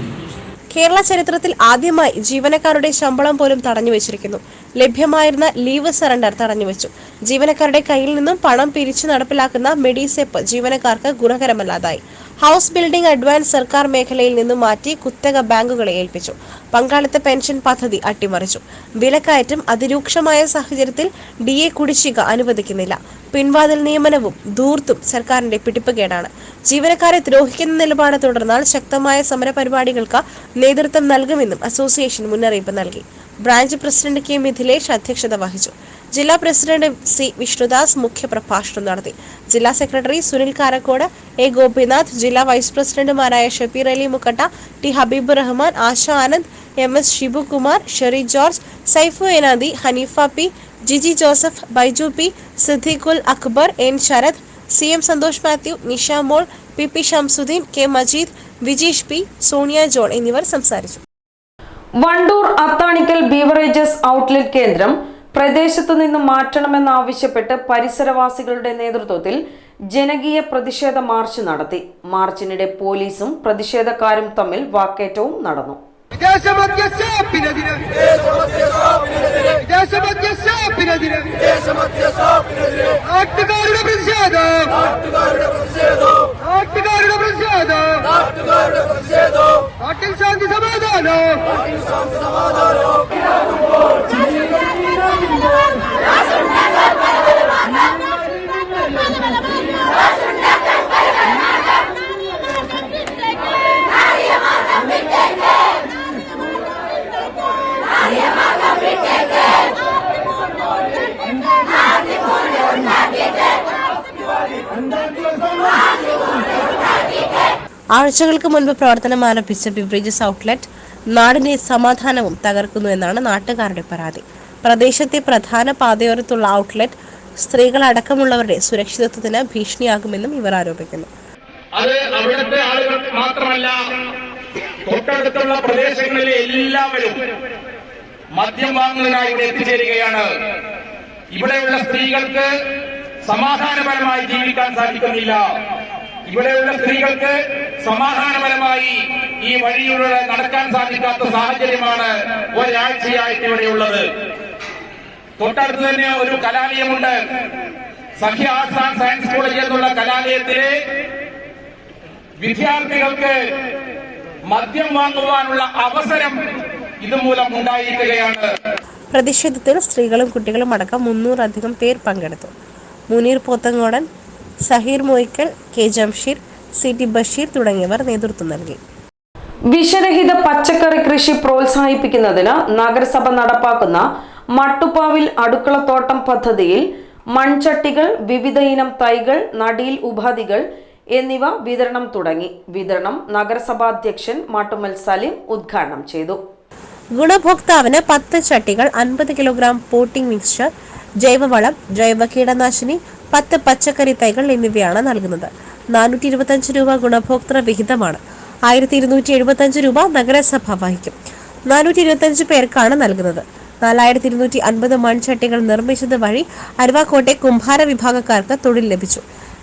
കേരള ചരിത്രത്തിൽ ആദ്യമായി ജീവനക്കാരുടെ ശമ്പളം പോലും തടഞ്ഞു വെച്ചിരിക്കുന്നു. ലഭ്യമായിരുന്ന ലീവ് സറണ്ടർ തടഞ്ഞുവെച്ചു ജീവനക്കാരുടെ കയ്യിൽ നിന്നും പണം പിരിച്ചു നടപ്പിലാക്കുന്ന മെഡിസെപ്പ് ജീവനക്കാർക്ക് ഗുണകരമല്ലാതായി. ഹൗസ് ബിൽഡിംഗ് അഡ്വാൻസ് സർക്കാർ മേഖലയിൽ നിന്ന് മാറ്റി കുത്തക ബാങ്കുകളെ ഏൽപ്പിച്ചു. പങ്കാളിത്ത പെൻഷൻ പദ്ധതി അട്ടിമറിച്ചു. വിലക്കയറ്റം അതിരൂക്ഷമായ സാഹചര്യത്തിൽ ഡി എ കുടിശ്ശിക അനുവദിക്കുന്നില്ല. പിൻവാതിൽ നിയമനവും ധൂർത്തും സർക്കാരിന്റെ പിടിപ്പുകേടാണ്. ജീവനക്കാരെ ദ്രോഹിക്കുന്ന നിലപാട് തുടർന്നാൽ ശക്തമായ സമരപരിപാടികൾക്ക് നേതൃത്വം നൽകുമെന്നും അസോസിയേഷൻ മുന്നറിയിപ്പ് നൽകി. ബ്രാഞ്ച് പ്രസിഡന്റ് കെ മിഥിലേഷ് അധ്യക്ഷത വഹിച്ചു. ജില്ലാ പ്രസിഡന്റ് സി വിഷ്ണുദാസ് മുഖ്യപ്രഭാഷണം നടത്തി. ജില്ലാ സെക്രട്ടറി സുനിൽ കാരക്കോട് എ ഗോപിനാഥ് ജില്ലാ വൈസ് പ്രസിഡന്റുമാരായ Shabeer Ali Mukkatta T Habeeb Rahman Asha Anand M S Shibukumar Sherry George Saifu Enadi Haneefa P Jiji Joseph Baiju P Siddiqul Akbar N Sarath C M Santhosh Mathew Nisha Mol P P Shamsudheen K Majeed Vijeesh P Sonia John എന്നിവർ സംസാരിച്ചു. Wandoor Athanikkal beverages outlet കേന്ദ്രം പ്രദേശത്തു നിന്ന് മാറ്റണമെന്നാവശ്യപ്പെട്ട് പരിസരവാസികളുടെ നേതൃത്വത്തിൽ ജനകീയ പ്രതിഷേധ March നടത്തി. മാർച്ചിനിടെ പോലീസും പ്രതിഷേധക്കാരും തമ്മിൽ വാക്കേറ്റവും നടന്നു. നാട്ടുകാരുടെ പ്രതിഷേധം. നാട്ടുകാരുടെ പ്രതിഷേധം. നാട്ടിൽ ശാന്തി സമാധാനം. ആഴ്ചകൾക്ക് മുൻപ് പ്രവർത്തനം ആരംഭിച്ച ബിവറേജസ് ഔട്ട്ലെറ്റ് നാടിനെ സമാധാനവും തകർക്കുന്നു എന്നാണ് നാട്ടുകാരുടെ പരാതി. പ്രദേശത്തെ പ്രധാന പാതയോരത്തുള്ള ഔട്ട്ലെറ്റ് സ്ത്രീകളടക്കമുള്ളവരുടെ സുരക്ഷിതത്വത്തിന് ഭീഷണിയാകുമെന്നും ഇവർ ആരോപിക്കുന്നു. അത് അവിടുത്തെ ആളുകൾ മാത്രമല്ല തൊട്ടടുത്തുള്ള പ്രദേശങ്ങളിലെ എല്ലാവരും മദ്യം വാങ്ങുന്നതിനായി ഇവിടെ എത്തിച്ചേരുകയാണ്. ഇവിടെയുള്ള സ്ത്രീകൾക്ക് സമാധാനപരമായി ജീവിക്കാൻ സാധിക്കുന്നില്ല. ഇവിടെയുള്ള സ്ത്രീകൾക്ക് സമാധാനപരമായി ഈ വഴിയിലൂടെ നടക്കാൻ സാധിക്കാത്ത സാഹചര്യമാണ് ഒരാഴ്ചയായിട്ട് ഇവിടെയുള്ളത്. തൊട്ടടുത്ത് തന്നെ ഒരു കലാലയമുണ്ട്. സഖ്യ ആർട്സ് ആൻഡ് സയൻസ് കോളേജ് എന്നുള്ള കലാലയത്തിലെ വിദ്യാർത്ഥികൾക്ക് മദ്യം വാങ്ങുവാനുള്ള അവസരം ഇതുമൂലം ഉണ്ടായിരിക്കുകയാണ്. പ്രതിഷേധത്തിൽ സ്ത്രീകളും കുട്ടികളും അടക്കം മുന്നൂറധികം പേർ പങ്കെടുത്തു. Muneer Pothangodan Saheer Moykkal K Jamsheer C T Basheer തുടങ്ങിയവർ നേതൃത്വം നൽകി. വിഷരഹിത പച്ചക്കറി കൃഷി പ്രോത്സാഹിപ്പിക്കുന്നതിന് നഗരസഭ നടപ്പാക്കുന്ന മട്ടുപ്പാവിൽ അടുക്കളത്തോട്ടം പദ്ധതിയിൽ മൺചട്ടികൾ വിവിധ ഇനം തൈകൾ നടീൽ ഉപാധികൾ എന്നിവ വിതരണം തുടങ്ങി. വിതരണം നഗരസഭാധ്യക്ഷൻ മാട്ടുമൽ സലീം ഉദ്ഘാടനം ചെയ്തു. ഗുണഭോക്താവിന് പത്ത് ചട്ടികൾ അൻപത് കിലോഗ്രാം പോട്ടിംഗ് മിക്സ്ചർ ജൈവവളം ജൈവ കീടനാശിനി പത്ത് പച്ചക്കറി തൈകൾ എന്നിവയാണ് നൽകുന്നത്. നാനൂറ്റി ഇരുപത്തഞ്ച് രൂപ ഗുണഭോക്തൃ വിഹിതമാണ്. ആയിരത്തി ഇരുന്നൂറ്റി എഴുപത്തഞ്ച് രൂപ നഗരസഭ വഹിക്കും. നാനൂറ്റി ഇരുപത്തഞ്ച് പേർക്കാണ് നൽകുന്നത്. നാലായിരത്തി ഇരുന്നൂറ്റി അൻപത് മൺചട്ടികൾ നിർമ്മിച്ചത് വഴി അരുവാക്കോട്ടെ കുംഭാര വിഭാഗക്കാർക്ക് തൊഴിൽ ലഭിച്ചു.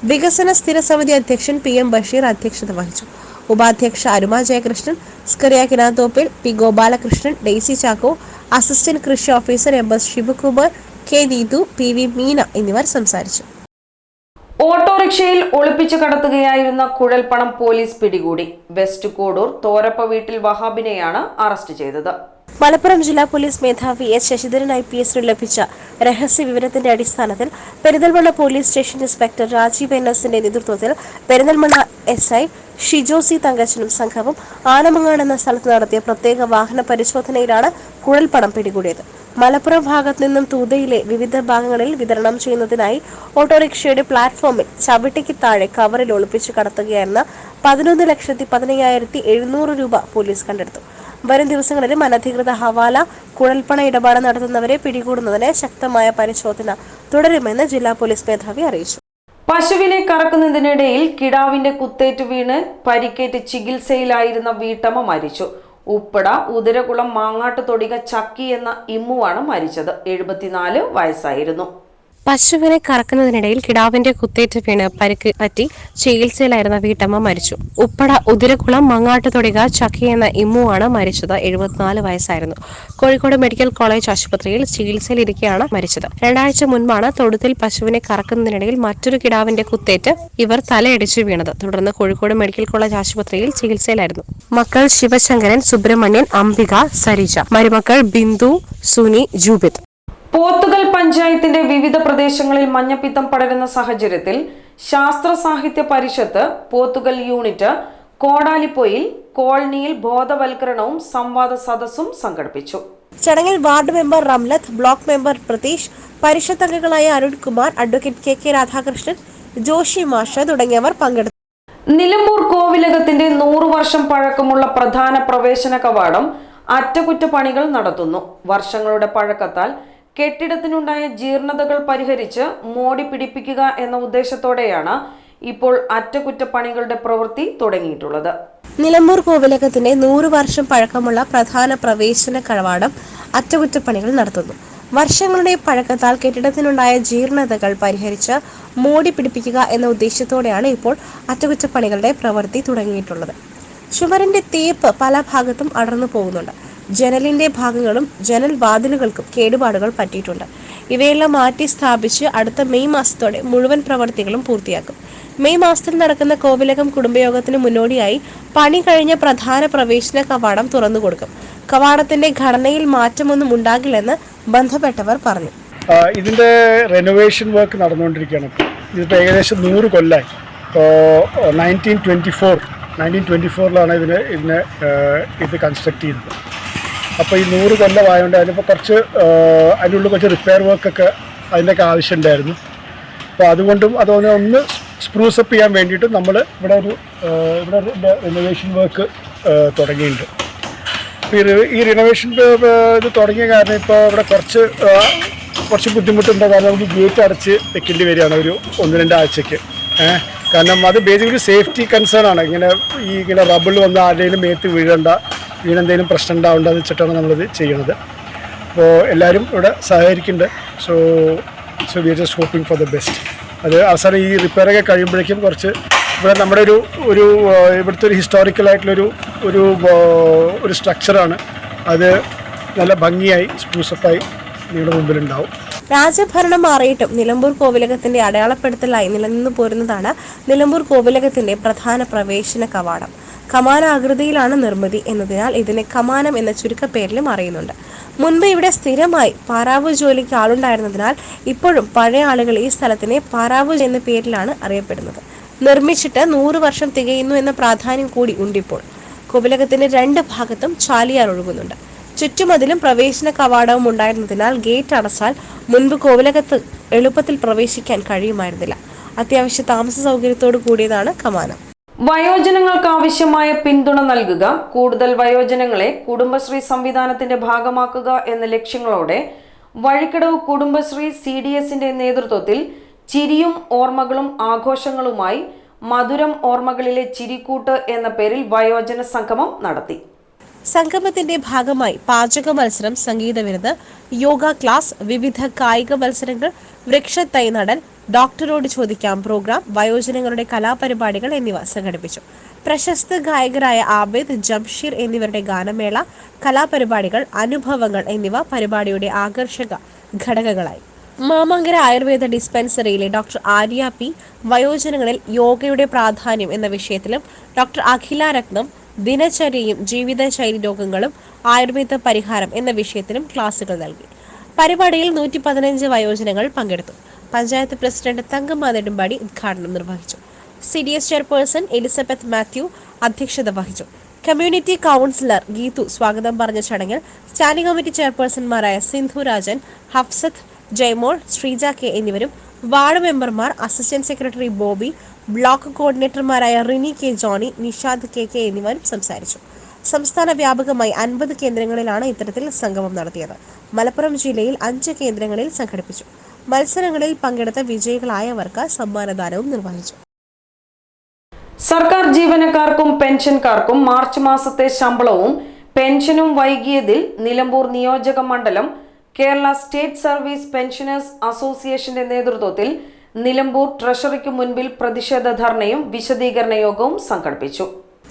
വികസന സ്ഥിര സമിതി അധ്യക്ഷൻ പി എം ബഷീർ അധ്യക്ഷത വഹിച്ചു. ഉപാധ്യക്ഷ Aruma Jayakrishnan Scaria Kinathoppil P Gopalakrishnan Daisy Chacko assistant കൃഷി officer M S Sivakumar K Neethu P V Meena എന്നിവർ സംസാരിച്ചു. ഓട്ടോറിക്ഷയിൽ ഒളിപ്പിച്ചു കടത്തുകയായിരുന്ന കുഴൽപ്പണം പോലീസ് പിടികൂടി. വെസ്റ്റ് കോഡൂർ തോരപ്പ വീട്ടിൽ വഹാബിനെയാണ് അറസ്റ്റ് ചെയ്തത്. മലപ്പുറം ജില്ലാ പോലീസ് മേധാവി എസ് ശശിധരൻ ഐ പി എസിന് ലഭിച്ച രഹസ്യ വിവരത്തിന്റെ അടിസ്ഥാനത്തിൽ Perinthalmanna police station inspector Rajeev N എസിന്റെ നേതൃത്വത്തിൽ Perinthalmanna S I Shijo C തങ്കച്ചനും സംഘവും ആനമങ്ങാട് എന്ന സ്ഥലത്ത് നടത്തിയ പ്രത്യേക വാഹന പരിശോധനയിലാണ് കുഴൽപ്പണം പിടികൂടിയത്. മലപ്പുറം ഭാഗത്തു നിന്നും തൂതയിലെ വിവിധ ഭാഗങ്ങളിൽ വിതരണം ചെയ്യുന്നതിനായി ഓട്ടോറിക്ഷയുടെ പ്ലാറ്റ്ഫോമിൽ ചവിട്ടിക്ക് താഴെ കവറിൽ ഒളിപ്പിച്ച് കടത്തുകയായിരുന്ന പതിനൊന്ന് ലക്ഷത്തി പതിനയ്യായിരത്തി എഴുന്നൂറ് രൂപ പോലീസ് കണ്ടെടുത്തു. വരും ദിവസങ്ങളിലും അനധികൃത ഹവാല കുഴൽപ്പണ ഇടപാട് നടത്തുന്നവരെ പിടികൂടുന്നതിന് ശക്തമായ പരിശോധന തുടരുമെന്ന് ജില്ലാ പോലീസ് മേധാവി അറിയിച്ചു. പശുവിനെ കറക്കുന്നതിനിടയിൽ കിടാവിന്റെ കുത്തേറ്റ് വീണ് പരിക്കേറ്റ് ചികിത്സയിലായിരുന്ന വീട്ടമ്മ മരിച്ചു. ഉപ്പട ഉദരകുളം മാങ്ങാട്ട് തൊടിക ചക്കി എന്ന ഇമ്മുവാണ് മരിച്ചത്. എഴുപത്തിനാല് വയസ്സായിരുന്നു. പശുവിനെ കറക്കുന്നതിനിടയിൽ കിടാവിന്റെ കുത്തേറ്റ് വീണ് പരിക്ക് പറ്റി ചികിത്സയിലായിരുന്ന വീട്ടമ്മ മരിച്ചു. ഉപ്പട ഉതിരക്കുളം മങ്ങാട്ട് തൊടിക ചക്കി എന്ന ഇമ്മുവാണ് മരിച്ചത്. എഴുപത്തിനാല് വയസ്സായിരുന്നു. കോഴിക്കോട് മെഡിക്കൽ കോളേജ് ആശുപത്രിയിൽ ചികിത്സയിലിരിക്കെയാണ് മരിച്ചത്. രണ്ടാഴ്ച മുൻപാണ് തൊടുത്തിൽ പശുവിനെ കറക്കുന്നതിനിടയിൽ മറ്റൊരു കിടാവിന്റെ കുത്തേറ്റ് ഇവർ തലയടിച്ചു വീണത്. തുടർന്ന് കോഴിക്കോട് മെഡിക്കൽ കോളേജ് ആശുപത്രിയിൽ ചികിത്സയിലായിരുന്നു. മക്കൾ ശിവശങ്കരൻ സുബ്രഹ്മണ്യൻ അംബിക സരിജ. മരുമക്കൾ ബിന്ദു സുനി ജൂബിത്. പോത്തുകൽ പഞ്ചായത്തിന്റെ വിവിധ പ്രദേശങ്ങളിൽ മഞ്ഞപ്പിത്തം പടരുന്ന സാഹചര്യത്തിൽ ശാസ്ത്ര സാഹിത്യ പരിഷത്ത് പോത്തുകൽ യൂണിറ്റ് കോടാലിപ്പൊയിൽ കോളനിയിൽ ബോധവൽക്കരണവും സംവാദ സദസ്സും സംഘടിപ്പിച്ചു. ചടങ്ങിൽ ward member Ramlath block member Pratheesh Parishad അംഗങ്ങളായ Arunkumar advocate K K Radhakrishnan Joshi മാഷ തുടങ്ങിയവർ പങ്കെടുത്തു. നിലമ്പൂർ കോവിലകത്തിന്റെ നൂറു വർഷം പഴക്കമുള്ള പ്രധാന പ്രവേശന കവാടം അറ്റകുറ്റപ്പണികൾ നടത്തുന്നു. വർഷങ്ങളുടെ പഴക്കത്താൽ കെട്ടിടത്തിനുണ്ടായ ജീർണതകൾ പരിഹരിച്ച് മോടി പിടിപ്പിക്കുക എന്ന ഉദ്ദേശത്തോടെയാണ് ഇപ്പോൾ അറ്റകുറ്റപ്പണികളുടെ പ്രവൃത്തി തുടങ്ങിയിട്ടുള്ളത്. നിലമ്പൂർ കോവിലകത്തിന്റെ നൂറ് വർഷം പഴക്കമുള്ള പ്രധാന പ്രവേശന കവാടം അറ്റകുറ്റപ്പണികൾ നടത്തുന്നു. വർഷങ്ങളുടെ പഴക്കത്താൽ കെട്ടിടത്തിനുണ്ടായ ജീർണതകൾ പരിഹരിച്ച് മോടി പിടിപ്പിക്കുക എന്ന ഉദ്ദേശത്തോടെയാണ് ഇപ്പോൾ അറ്റകുറ്റപ്പണികളുടെ പ്രവൃത്തി തുടങ്ങിയിട്ടുള്ളത്. ചുമരിന്റെ തേപ്പ് പല ഭാഗത്തും അടർന്നു പോകുന്നുണ്ട്. ജനലിന്റെ ഭാഗങ്ങളും ജനൽ വാതിലുകൾക്കും കേടുപാടുകൾ പറ്റിയിട്ടുണ്ട്. ഇവയെല്ലാം മാറ്റി സ്ഥാപിച്ച് അടുത്ത മെയ് മാസത്തോടെ മുഴുവൻ പ്രവർത്തികളും പൂർത്തിയാക്കും. മെയ് മാസത്തിൽ നടക്കുന്ന കോവിലകം കുടുംബയോഗത്തിന് മുന്നോടിയായി പണി കഴിഞ്ഞ പ്രധാന പ്രവേശന കവാടം തുറന്നു കൊടുക്കും. കവാടത്തിന്റെ ഘടനയിൽ മാറ്റമൊന്നും ഉണ്ടാകില്ലെന്ന് ബന്ധപ്പെട്ടവർ പറഞ്ഞു. ഇതിന്റെ റെനോവേഷൻ വർക്ക് നടന്നുകൊണ്ടിരിക്കുകയാണ്. ഇതിപ്പോൾ ഏകദേശം നൂറ് കൊല്ലായി. Nineteen twenty four nineteen twenty ഫോറിലാണ് ഇതിന് ഇതിനെ ഇത് കൺസ്ട്രക്ട് ചെയ്തത്. അപ്പോൾ ഈ നൂറ് കൊല്ലമായതുകൊണ്ട് അതിനിപ്പോൾ കുറച്ച് അതിനുള്ളിൽ കുറച്ച് റിപ്പയർ വർക്കൊക്കെ അതിന്റെയൊക്കെ ആവശ്യമുണ്ടായിരുന്നു. അപ്പോൾ അതുകൊണ്ടും അതുപോലെ ഒന്ന് സ്പ്രൂസ് അപ്പ് ചെയ്യാൻ വേണ്ടിയിട്ട് നമ്മൾ ഇവിടെ ഒരു ഇവിടെ ഒരു റിനോവേഷൻ വർക്ക് തുടങ്ങിയിട്ടുണ്ട്. ഈ ഈ റിനോവേഷൻ ഇത് തുടങ്ങിയ കാരണം ഇപ്പോൾ ഇവിടെ കുറച്ച് കുറച്ച് ബുദ്ധിമുട്ടുണ്ട്? കാരണം നമുക്ക് ഗേറ്റ് അടച്ച് വെക്കേണ്ടി വരികയാണ് ഒരു ഒന്ന് രണ്ട് ആഴ്ചയ്ക്ക് ഏഹ് കാരണം അത് ബേസിക്കലി സേഫ്റ്റി കൺസേൺ ആണ്. ഇങ്ങനെ ഈ ഇങ്ങനെ റബ്ബിൾ വന്ന് ആരുടെയും മേത്ത് വീഴണ്ട വീണെന്തെങ്കിലും പ്രശ്നം ഉണ്ടാവേണ്ട എന്ന് വെച്ചിട്ടാണ് നമ്മളിത് ചെയ്യണത്. അപ്പോൾ എല്ലാവരും ഇവിടെ സഹകരിക്കുന്നുണ്ട്. So so we are just hoping for the best അത് അവസാനം ഈ റിപ്പയറൊക്കെ കഴിയുമ്പോഴേക്കും കുറച്ച് ഇവിടെ നമ്മുടെ ഒരു ഒരു ഇവിടുത്തെ ഒരു ഹിസ്റ്റോറിക്കലായിട്ടുള്ളൊരു ഒരു ഒരു സ്ട്രക്ചറാണ് അത് നല്ല ഭംഗിയായി സ്പൂസപ്പായി നിങ്ങളുടെ മുമ്പിലുണ്ടാവും. രാജഭരണം മാറിയിട്ടും നിലമ്പൂർ കോവിലകത്തിന്റെ അടയാളപ്പെടുത്തലായി നിലനിന്നു പോരുന്നതാണ് നിലമ്പൂർ കോവിലകത്തിന്റെ പ്രധാന പ്രവേശന കവാടം. കമാനാകൃതിയിലാണ് നിർമ്മിതി എന്നതിനാൽ ഇതിനെ കമാനം എന്ന ചുരുക്കപ്പേരിലും അറിയുന്നുണ്ട്. മുൻപ് ഇവിടെ സ്ഥിരമായി പാറാവ് ജോലിക്ക് ആളുണ്ടായിരുന്നതിനാൽ ഇപ്പോഴും പഴയ ആളുകൾ ഈ സ്ഥലത്തിനെ പാറാവ് എന്ന പേരിലാണ് അറിയപ്പെടുന്നത്. നിർമ്മിച്ചിട്ട് നൂറ് വർഷം തികയുന്നു എന്ന പ്രാധാന്യം കൂടി ഉണ്ടിപ്പോൾ. കോവിലകത്തിന്റെ രണ്ട് ഭാഗത്തും ചാലിയാർ ഒഴുകുന്നുണ്ട്. ചുറ്റുമതിലും പ്രവേശന കവാടവും ഉണ്ടായിരുന്നതിനാൽ ഗേറ്റ് അടച്ചാൽ മുൻപ് കോവിലകത്ത് എളുപ്പത്തിൽ പ്രവേശിക്കാൻ കഴിയുമായിരുന്നില്ല. അത്യാവശ്യ താമസ സൗകര്യത്തോടു കൂടിയതാണ് കമാനം. വയോജനങ്ങൾക്ക് ആവശ്യമായ പിന്തുണ നൽകുക കൂടുതൽ വയോജനങ്ങളെ കുടുംബശ്രീ സംവിധാനത്തിന്റെ ഭാഗമാക്കുക എന്ന ലക്ഷ്യങ്ങളോടെ വഴിക്കടവ് കുടുംബശ്രീ സി ഡി എസിന്റെ നേതൃത്വത്തിൽ ചിരിയും ഓർമ്മകളും ആഘോഷങ്ങളുമായി മധുരം ഓർമ്മകളിലെ ചിരിക്കൂട്ട് എന്ന പേരിൽ വയോജന സംഗമം നടത്തി. സംഗമത്തിന്റെ ഭാഗമായി പാചക മത്സരം സംഗീത വിരുന്ന് യോഗ ക്ലാസ് വിവിധ കായിക മത്സരങ്ങൾ വൃക്ഷത്തൈ നടൽ ഡോക്ടറോട് ചോദിക്കാം പ്രോഗ്രാം വയോജനങ്ങളുടെ കലാപരിപാടികൾ എന്നിവ സംഘടിപ്പിച്ചു. പ്രശസ്ത ഗായകരായ ആബിദ് ജംഷീർ എന്നിവരുടെ ഗാനമേള കലാപരിപാടികൾ അനുഭവങ്ങൾ എന്നിവ പരിപാടിയുടെ ആകർഷക ഘടകങ്ങളായി. മാമങ്കര ആയുർവേദ ഡിസ്പെൻസറിയിലെ ഡോക്ടർ ആര്യ പി വയോജനങ്ങളിൽ യോഗയുടെ പ്രാധാന്യം എന്ന വിഷയത്തിലും ഡോക്ടർ അഖില രത്നം ദിനചര്യയും ജീവിതശൈലി രോഗങ്ങളും ആയുർവേദ പരിഹാരം എന്ന വിഷയത്തിലും ക്ലാസുകൾ നൽകി. പരിപാടിയിൽ നൂറ്റി പതിനഞ്ച് വയോജനങ്ങൾ പങ്കെടുത്തു. പഞ്ചായത്ത് പ്രസിഡന്റ് തങ്കമ്മ നെടുമ്പാടി ഉദ്ഘാടനം നിർവഹിച്ചു. C D S chairperson Elizabeth Mathew അധ്യക്ഷത വഹിച്ചു. കമ്മ്യൂണിറ്റി കൗൺസിലർ ഗീതു സ്വാഗതം പറഞ്ഞ ചടങ്ങിൽ സ്റ്റാൻഡിംഗ് കമ്മിറ്റി ചെയർപേഴ്സൺമാരായ സിന്ധു രാജൻ ഹഫ്സത്ത് ജയ്മോൾ ശ്രീജ കെ എന്നിവരും വാർഡ് മെമ്പർമാർ assistant secretary Bobby block കോർഡിനേറ്റർമാരായ Rini K Johny Nishad K K എന്നിവരും സംസാരിച്ചു. സംസ്ഥാന വ്യാപകമായി അൻപത് കേന്ദ്രങ്ങളിലാണ് ഇത്തരത്തിൽ സംഗമം നടത്തിയത്. മലപ്പുറം ജില്ലയിൽ അഞ്ച് കേന്ദ്രങ്ങളിൽ സംഘടിപ്പിച്ചു. മത്സരങ്ങളിൽ പങ്കെടുത്ത വിജയികളായവർക്ക് സമ്മാനദാനവും നിർവഹിച്ചു. സർക്കാർ ജീവനക്കാർക്കും പെൻഷൻകാർക്കും മാർച്ച് മാസത്തെ ശമ്പളവും പെൻഷനും വൈകിയതിൽ നിലമ്പൂർ നിയോജക മണ്ഡലം കേരള സ്റ്റേറ്റ് സർവീസ് പെൻഷനേഴ്സ് അസോസിയേഷന്റെ നേതൃത്വത്തിൽ നിലമ്പൂർ ട്രഷറിക്ക് മുൻപിൽ പ്രതിഷേധ ധർണയും വിശദീകരണ യോഗവും സംഘടിപ്പിച്ചു.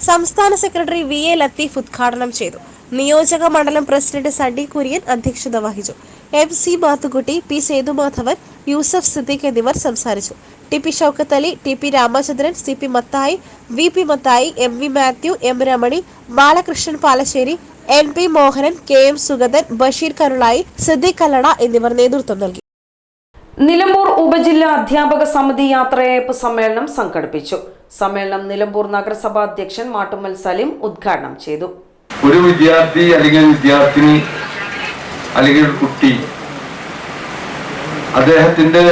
സംസ്ഥാന സെക്രട്ടറി വി എ ലത്തീഫ് ഉദ്ഘാടനം ചെയ്തു. നിയോജക മണ്ഡലം പ്രസിഡന്റ് സണ്ണി കുര്യൻ അധ്യക്ഷത വഹിച്ചു. M C Mathukutty P Sethumadhavan Yusuf Siddique എന്നിവർ സംസാരിച്ചു. T P Shoukath Ali T P Ramachandran C P Mathai V P Mathai M V Mathew M Ramani Balakrishnan Palassery N P Mohanan K M Sugathan Basheer Karulai Siddique Kallada എന്നിവർ നേതൃത്വം നൽകി. നിലമ്പൂർ ഉപജില്ലാ അധ്യാപക സമിതി യാത്രയയപ്പ് സമ്മേളനം സംഘടിപ്പിച്ചു. സമ്മേളനം നിലമ്പൂർ നഗരസഭാ അധ്യക്ഷൻ മാട്ടുമ്മൽ സലിം ഉദ്ഘാടനം ചെയ്തു. ഒരു വിദ്യാർത്ഥി അല്ലെങ്കിൽ വിദ്യാർത്ഥിനി അല്ലെങ്കിൽ ഒരു കുട്ടി അദ്ദേഹത്തിന്റെ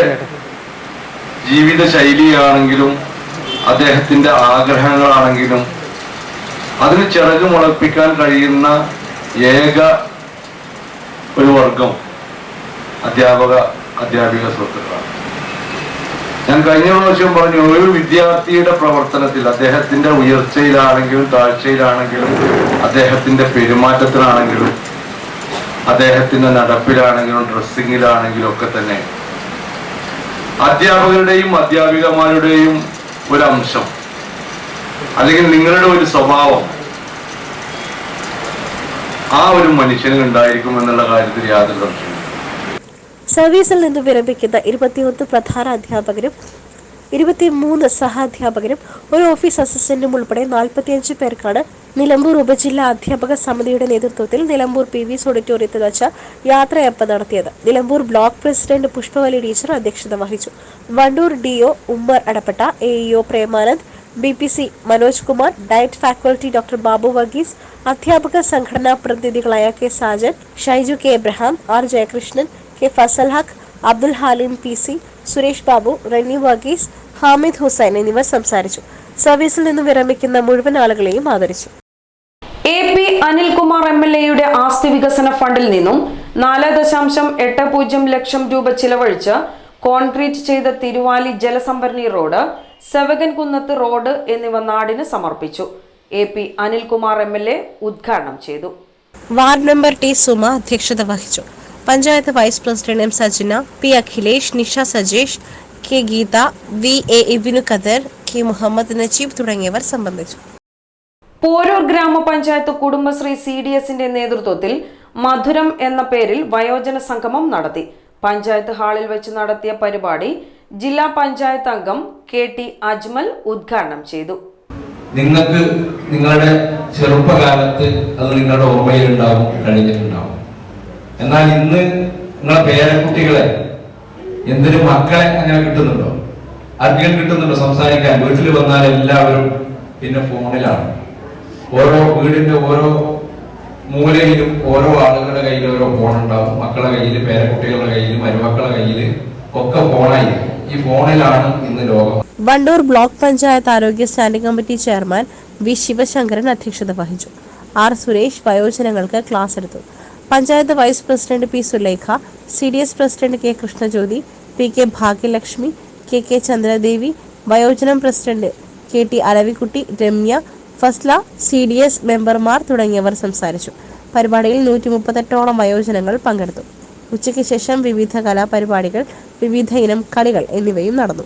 ജീവിത ശൈലിയാണെങ്കിലും അദ്ദേഹത്തിന്റെ ആഗ്രഹങ്ങളാണെങ്കിലും അതിന് ചിറക് മുളപ്പിക്കാൻ കഴിയുന്ന ഏക ഒരു വർഗം അധ്യാപക അധ്യാപിക സുഹൃത്തുക്കളാണ്. ഞാൻ കഴിഞ്ഞ പ്രാവശ്യം പറഞ്ഞു ഒരു വിദ്യാർത്ഥിയുടെ പ്രവർത്തനത്തിൽ അദ്ദേഹത്തിന്റെ ഉയർച്ചയിലാണെങ്കിലും താഴ്ചയിലാണെങ്കിലും അദ്ദേഹത്തിന്റെ പെരുമാറ്റത്തിലാണെങ്കിലും അദ്ദേഹത്തിന്റെ നടപ്പിലാണെങ്കിലും ഡ്രസ്സിങ്ങിലാണെങ്കിലും ഒക്കെ തന്നെ അധ്യാപകരുടെയും അധ്യാപികമാരുടെയും ഒരു അംശം അല്ലെങ്കിൽ നിങ്ങളുടെ ഒരു സ്വഭാവം ആ ഒരു മനുഷ്യന് ഉണ്ടായിരിക്കും എന്നുള്ള കാര്യത്തിൽ യാതൊരു സംശയമില്ല സർവീസിൽ നിന്ന് വിരമിക്കുന്ന ഇരുപത്തിയൊന്ന് പ്രധാന അധ്യാപകരും ഇരുപത്തിമൂന്ന് സഹാധ്യാപകരും ഒരു ഓഫീസ് അസിസ്റ്റന്റും ഉൾപ്പെടെ നാൽപ്പത്തിയഞ്ച് പേർക്കാണ് നിലമ്പൂർ ഉപജില്ലാ അധ്യാപക സമിതിയുടെ നേതൃത്വത്തിൽ നിലമ്പൂർ പി വി ഓഡിറ്റോറിയത്തിൽ വെച്ച യാത്രയപ്പ് നടത്തിയത്. Nilambur block president Pushpavalli teacher അധ്യക്ഷത വഹിച്ചു. Wandoor DO Ummer Adappetta A EO Premanand B P C Manoj Kumar diet faculty doctor Babu Varghese അധ്യാപക സംഘടനാ പ്രതിനിധികളായ K Sajan Shaiju K Abraham R Jayakrishnan K Fasal Haq Abdul Haleem P C Suresh Babu Reni Varghese Hamid Hussain എന്നിവർ സംസാരിച്ചു. സർവീസിൽ നിന്ന് വിരമിക്കുന്ന മുഴുവൻ ആളുകളെയും ആദരിച്ചു. A P Anilkumar M L എയുടെ ആസ്തി വികസന ഫണ്ടിൽ നിന്നും നാല് ദശാംശം എട്ട് പൂജ്യം ലക്ഷം രൂപ ചിലവഴിച്ച് കോൺക്രീറ്റ് ചെയ്ത തിരുവാലി ജലസംഭരണി റോഡ് സെവകൻകുന്നത്ത് റോഡ് എന്നിവ നാടിന് സമർപ്പിച്ചു. A P Anilkumar M L A ഉദ്ഘാടനം ചെയ്തു. വാർഡ് മെമ്പർ ടി സുമ അധ്യക്ഷത വഹിച്ചു. Panchayat vice president M Sajina P Akhilesh Nisha Sajesh K Geetha V A Ibinu Kader K Muhammad Najeeb തുടങ്ങിയവർ സംബന്ധിച്ചു. പോരൂർ ഗ്രാമപഞ്ചായത്ത് കുടുംബശ്രീ സി ഡി എസിന്റെ നേതൃത്വത്തിൽ മധുരം എന്ന പേരിൽ വയോജന സംഗമം നടത്തി. പഞ്ചായത്ത് ഹാളിൽ വെച്ച് നടത്തിയ പരിപാടി ജില്ലാ പഞ്ചായത്ത് അംഗം കെ ടി അജ്മൽ ഉദ്ഘാടനം ചെയ്തു. നിങ്ങൾക്ക് നിങ്ങളുടെ ചെറുപ്പകാലത്ത് അത് നിങ്ങളുടെ ഓർമ്മയിൽ ഉണ്ടാവും കഴിഞ്ഞിട്ടുണ്ടാവും. എന്നാൽ ഇന്ന് നിങ്ങളെ പേരക്കുട്ടികളെ എന്തിനു മക്കളെ അങ്ങനെ കിട്ടുന്നുണ്ടോ? അധികം കിട്ടുന്നുണ്ടോ സംസാരിക്കാൻ? വീട്ടിൽ വന്നാൽ എല്ലാവരും പിന്നെ ഫോണിലാണ്. ഓരോ വീടിന്റെ ഓരോ മൂലയിലും ഓരോ ആളുകളുടെ കയ്യിൽ ഓരോ ഫോൺ ഉണ്ടാവും മക്കളുടെ കയ്യിൽ പേരക്കുട്ടികളുടെ കയ്യിൽ മരുമക്കളുടെ കയ്യിൽ ഒക്കെ ഫോണായിരിക്കും. ഈ ഫോണിലാണ് ഇന്ന് ലോകം വണ്ടൂർ ബ്ലോക്ക് പഞ്ചായത്ത് ആരോഗ്യ standing committee chairman V Sivasankaran അധ്യക്ഷത വഹിച്ചു. ആർ സുരേഷ് വയോജനങ്ങൾക്ക് ക്ലാസ് എടുത്തു. Panchayat vice president P Sulekha C D S president K Krishnajyothi P K Bhagyalakshmi K K Chandradevi വയോജനം president K T Aravikkutty Ramya Fasla C D S മെമ്പർമാർ തുടങ്ങിയവർ സംസാരിച്ചു. പരിപാടിയിൽ നൂറ്റി മുപ്പത്തെട്ടോളം വയോജനങ്ങൾ പങ്കെടുത്തു. ഉച്ചയ്ക്ക് ശേഷം വിവിധ കലാപരിപാടികൾ വിവിധ ഇനം കളികൾ എന്നിവയും നടന്നു.